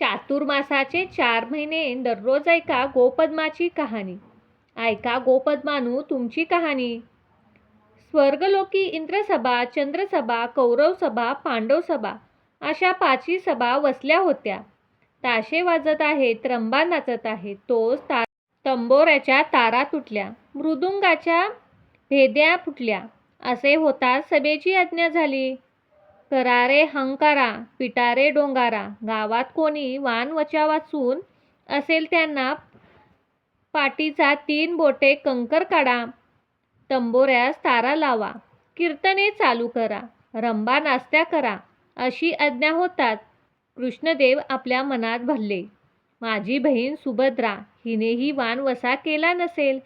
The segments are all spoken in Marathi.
चातुर्मासाचे चार महिने दररोज ऐका गोपद्माची कहाणी. ऐका गोपद्मानू तुमची कहाणी. स्वर्गलोकी इंद्रसभा चंद्रसभा कौरवसभा पांडवसभा अशा पाचही सभा वसल्या होत्या. ताशे वाजत आहेत रंबा नाचत आहेत तोच ता तंबोऱ्याच्या तारा तुटल्या मृदुंगाच्या भेद्या फुटल्या. असे होता सभेची आज्ञा झाली. करारे हंकारा पिटारे डोंगारा गावात कोणी वान वचा वाचून असेल त्यांना पाटीचा तीन बोटे कंकर काढा तंबोऱ्यास तारा लावा कीर्तने चालू करा रंबा नास्त्या करा अशी आज्ञा होतात. कृष्णदेव आपल्या मनात भरले माझी बहीण सुभद्रा हिनेही वान वसा केला नसेल.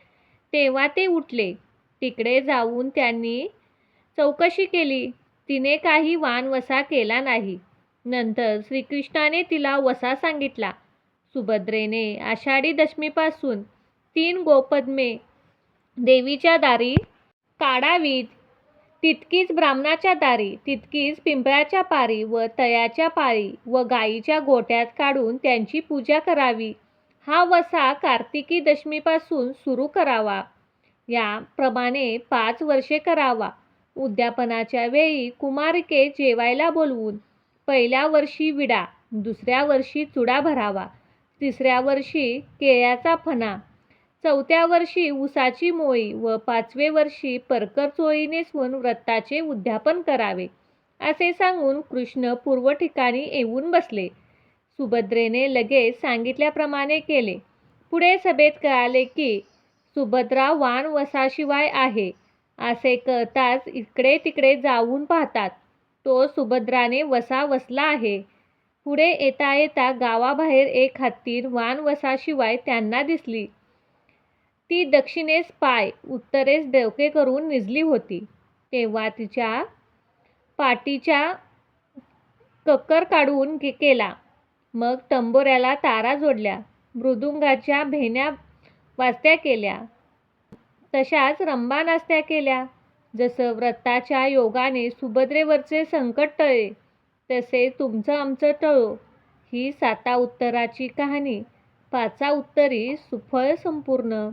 तेव्हा ते उठले. तिकडे जाऊन त्यांनी चौकशी केली. तिने काही वान वसा केला नाही. नंतर श्रीकृष्णाने तिला वसा सांगितला. सुभद्रेने आषाढी दशमीपासून तीन गोपद्मे देवीच्या दारी काढावीत. तितकीच ब्राह्मणाच्या दारी तितकीच पिंपळाच्या पारी व तयाच्या पारी व गाईच्या गोट्यात काढून त्यांची पूजा करावी. हा वसा कार्तिकी दशमीपासून सुरू करावा. याप्रमाणे पाच वर्षे करावा. उद्यापनाच्या वेळी कुमारके जेवायला बोलवून पहिल्या वर्षी विडा दुसऱ्या वर्षी चुडा भरावा तिसऱ्या वर्षी केळ्याचा फणा चौथ्या वर्षी उसाची मोळी व पाचवे वर्षी परकर चोळी नेसवून व्रताचे उद्यापन करावे असे सांगून कृष्ण पूर्व ठिकाणी येऊन बसले. सुभद्रेने लगेच सांगितल्याप्रमाणे केले. पुढे सभेत कळाले की सुभद्रा वान वसाशिवाय आहे. असे कळताच इकडे तिकडे जाऊन पाहतात. तो सुभद्राने वसा वसला आहे. पुढे येता येता गावाबाहेर एक हत्तीर वान वसाशिवाय त्यांना दिसली. ती दक्षिणेस पाय उत्तरेस डोके करून निजली होती. तेव्हा तिच्या पाठीच्या कक्कर काढून के केला. मग तंबोऱ्याला तारा जोडल्या. मृदुंगाच्या भेण्या वाजत्या केल्या. तशाच रंबा केल्या. जसं व्रताच्या योगाने सुभद्रेवरचे संकट टळे तसे तुमचं आमचं टळो. ही साता उत्तराची कहाणी. पाचा उत्तरी सुफळ संपूर्ण.